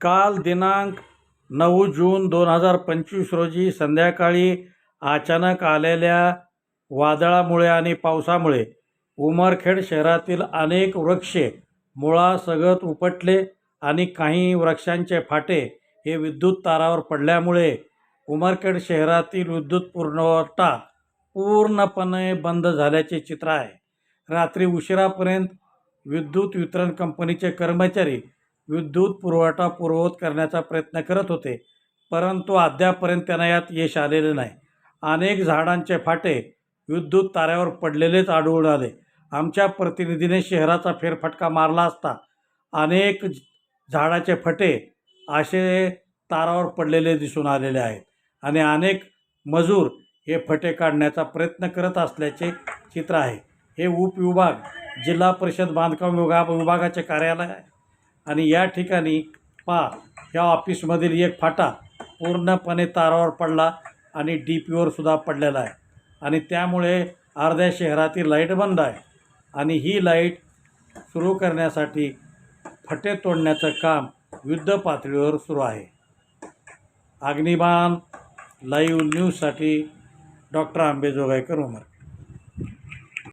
काल दिनांक नऊ जून दोन हजार पंचवीस रोजी संध्याकाळी अचानक आलेल्या वादळामुळे आणि पावसामुळे उमरखेड शहरातील अनेक वृक्षे मुळासगत उपटले आणि काही वृक्षांचे फाटे हे विद्युत तारावर पडल्यामुळे उमरखेड शहरातील विद्युत पुरवठा पूर्णपणे बंद झाल्याचे चित्र आहे. रात्री उशिरापर्यंत विद्युत वितरण कंपनीचे कर्मचारी विद्युत पुरवठा पूर्ववत करण्याचा प्रयत्न करत होते परंतु अद्यापर्यंत त्यांना यात यश आलेले नाही. अनेक झाडांचे फाटे विद्युत ताऱ्यावर पडलेलेच आढळून आले. आमच्या प्रतिनिधीने शहराचा फेरफटका मारला असता अनेक झाडाचे फटे असे तारावर पडलेले दिसून आलेले आहेत आणि अनेक मजूर हे फटे काढण्याचा प्रयत्न करत असल्याचे चित्र आहे. हे उपविभाग जिल्हा परिषद बांधकाम विभाग विभागाचे कार्यालय आहे आणि या ठिकाणी पा ह्या ऑफिसमधील एक फाटा पूर्णपणे तारावर पडला आणि डी पीवर सुद्धा पडलेला आहे. आणि त्यामुळे अर्ध्या शहरातील लाइट बंद आहे. आणि ही लाइट सुरू करण्यासाठी फटे तोडण्याचं काम युद्ध पातळीवर सुरू आहे. अग्निबाण लाईव्ह न्यूजसाठी डॉक्टर आंबेजोगाईकर उमर